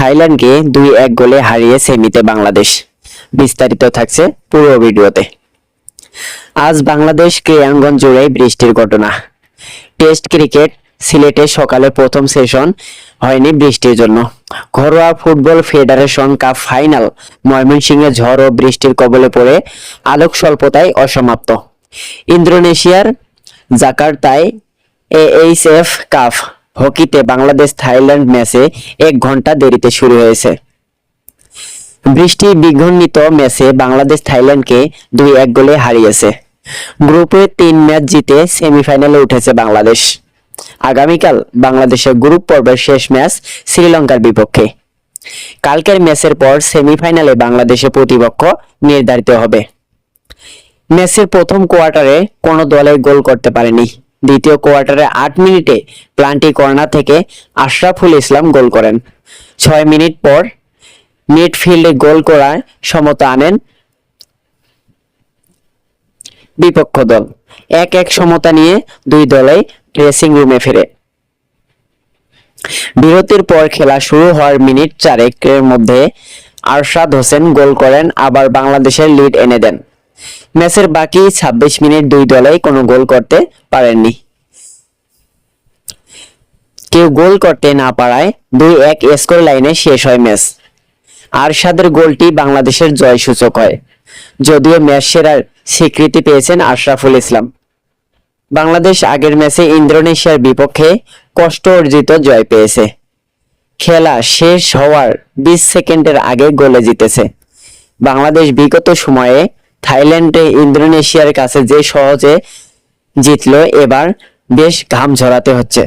থাইল্যান্ডকে দুই এক গোলে হারিয়ে সেমিতে বাংলাদেশ। বিস্তারিত থাকছে পুরো ভিডিওতে। আজ বাংলাদেশ ক্রীড়াঙ্গন জুড়ে বৃষ্টির ঘটনা। টেস্ট ক্রিকেট সিলেটে সকালে প্রথম সেশন হয়নি বৃষ্টির জন্য। ঘরোয়া ফুটবল ফেডারেশন কাপ ফাইনাল ময়মনসিংহে ঝড় ও বৃষ্টির কবলে পড়ে আলোক স্বল্পতায় অসমাপ্ত। ইন্দোনেশিয়ার জাকার্তায় এএইচএফ কাপ হকিতে বাংলাদেশ থাইল্যান্ড ম্যাচে এক ঘণ্টা দেরিতে শুরু হয়েছে। বৃষ্টি বিঘ্নিত ম্যাচে বাংলাদেশ থাইল্যান্ডকে দুই এক গোলে হারিয়েছে। গ্রুপে তিন ম্যাচ জিতে সেমিফাইনালে উঠেছে বাংলাদেশ। আগামীকাল বাংলাদেশের গ্রুপ পর্বের শেষ ম্যাচ শ্রীলঙ্কার বিপক্ষে। কালকের ম্যাচের পর সেমিফাইনালে বাংলাদেশের প্রতিপক্ষ নির্ধারিত হবে। ম্যাচের প্রথম কোয়ার্টারে কোনো দলে গোল করতে পারেনি। দ্বিতীয় কোয়ার্টারে আট মিনিটে প্লান্টি কর্নার থেকে আশরাফুল ইসলাম গোল করেন। ছয় মিনিট পর মিডফিল্ডে গোল করায় সমতা আনেন বিপক্ষ দল। এক এক সমতা নিয়ে দুই দলেই ড্রেসিং রুমে ফিরে। বিরতির পর খেলা শুরু হওয়ার মিনিট চারেকের মধ্যে আরশাদ হোসেন গোল করেন, আবার বাংলাদেশের লিড এনে দেন। ম্যাচের বাকি ২৬ মিনিট দুই দলেই কোনো গোল করতে পারেননি। কেউ গোল করতে না পারায় দুই এক স্কোর লাইনে শেষ হয় ম্যাচ। আরশাদের গোলটি বাংলাদেশের জয়সূচক হয়। যদিও ম্যাচ সেরার স্বীকৃতি পেয়েছেন আশরাফুল ইসলাম। বাংলাদেশ আগের ম্যাচে ইন্দোনেশিয়ার বিপক্ষে কষ্ট অর্জিত জয় পেয়েছে। খেলা শেষ হওয়ার বিশ সেকেন্ডের আগে গোলে জিতেছে। বাংলাদেশ বিগত সময়ে থাইল্যান্ডে ইন্দোনেশিয়ার কাছে যে সহজে জিতলো এবার বেশ ঘাম ঝরাতে হচ্ছে।